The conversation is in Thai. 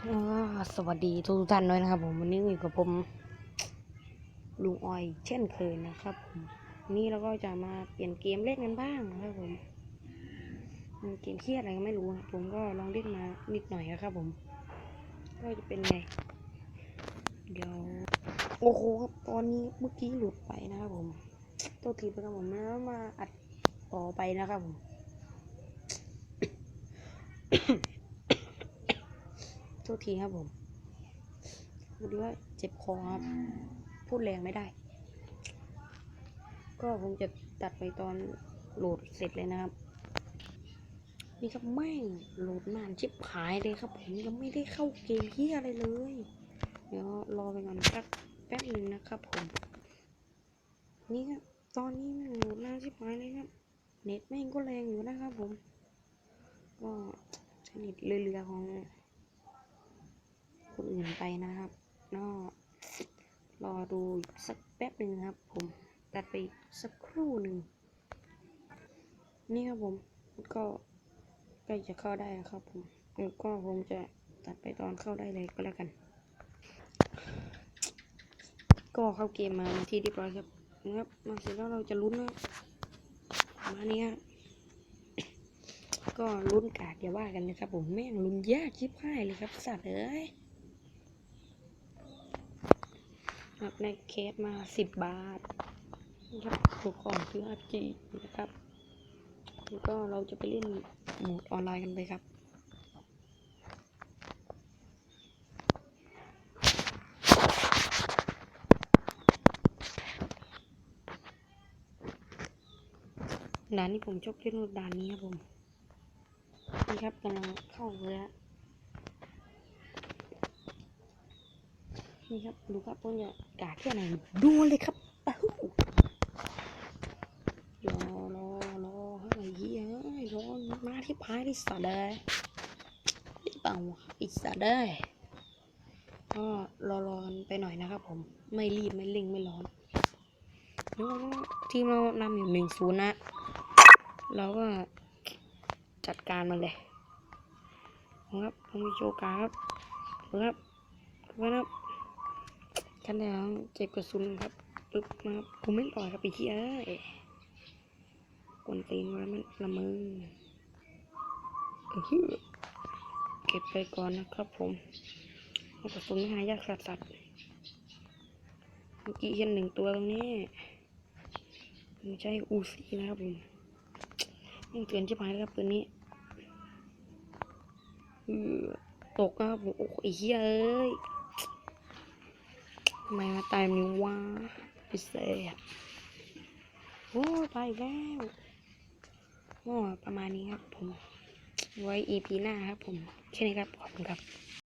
สวัสดีทุกท่านด้วยนะครับ ผมวันนี้อยู่กับผมลุงออยเช่นเคยนะครับผมนนี้เราก็จะมาเปลี่ยนเกมเล่นกันบ้างนะครับผมมันเกมเครียดอะไรก็ไม่รู้ครับผมก็ลองเล่นมานิดหน่อยนะครับ ผม ก็จะเป็นไงเดี๋ยวโอ้โหครับตอนนี้เมื่อกี้หลุดไปนะครับผมตัวทีไปครับผมแล้วมาอัดต่อไปนะครับผม ษทีครับผมพอดีว่าเจ็บคอครับ พูดแรงไม่ได้ ก็ผมจะตัดไปตอนโหลดเสร็จเลยนะครับ นี่ครับแม่งโหลดนานชิบหายเลยครับ ผมยังไม่ได้เข้าเกมเฮียอะไรเลย เดี๋ยวรอไปก่อนสักแป๊บหนึ่งนะครับผม นี่ครับตอนนี้แม่งโหลดนานชิบหายเลยครับ เน็ตแม่งก็แรงอยู่นะครับผม ก็ใช้เน็ตเรือๆของ คนอื่นไปนะครับก็รอดูสักแป๊บหนึ่งครับ ผมตัดไปสักครู่หนึ่งนี่ครับผมก็ใกล้จะเข้าได้แล้วครับผมก็ผมจะตัดไปตอนเข้าได้เลยก็แล้วกัน ก็เข้าเกมมาที่เรียบร้อยครับนะครับมาเสร็จแล้วเราจะลุ้นนะมาเนี้ยก็ลุ้นกากอย่าว่ากันนะครับผมแม่งลุ้นยากชิบหายเลยครับสัตว์เอ้ย ครับในเคสมาสิบบาทนะครับถูกของคืออาจีนะครับแล้วก็เราจะไปเล่นโหมดออนไลน์กันเลยครับด่านนี้ผมชอบเล่นด่านนี้ครับผมนี่ครับกำลังเข้าเลยฮะ นี่ครับ ดูครับผมจะกาแค่ไหนดูเลยครับอ้าวรอรอรอให้ไอ้เหี้ยเอ้ยรอมาที่พายที่สัตว์เลยไอ้เปล่าอ้สัตว์เลยก็รอรอกันไปหน่อยนะครับผม ไม่รีบไม่เร่งไม่ร้อนทีมเรานำอยู่หนึ่งศูนย์นะเราก็จัดการมันเลยครับผมมีโชว์การครับครับครับ กันแล้วเจ็บกระสุนครับปึ๊บมาครับผมไม่ต่อยครับไปที่เอ้ยกวนตีนไว้มันละมืออื้อหือเก็บไปก่อนนะครับผมกระสุนหายากสัตว์สัตว์เมื่อกี้เห็นหนึ่งตัวตรงนี้ไม่ใช่อูซี่นะครับผมยังเตือนชิบหายแล้วครับปืนนี้ตกนะครับผมโอ้ยเอ้ย ทำไมมาตายนี้วะพิเศษโอ้ตายแล้วโอ้ประมาณนี้ครับผม ไว้ EP หน้าครับผม แค่นี้ครับ ขอบคุณครับ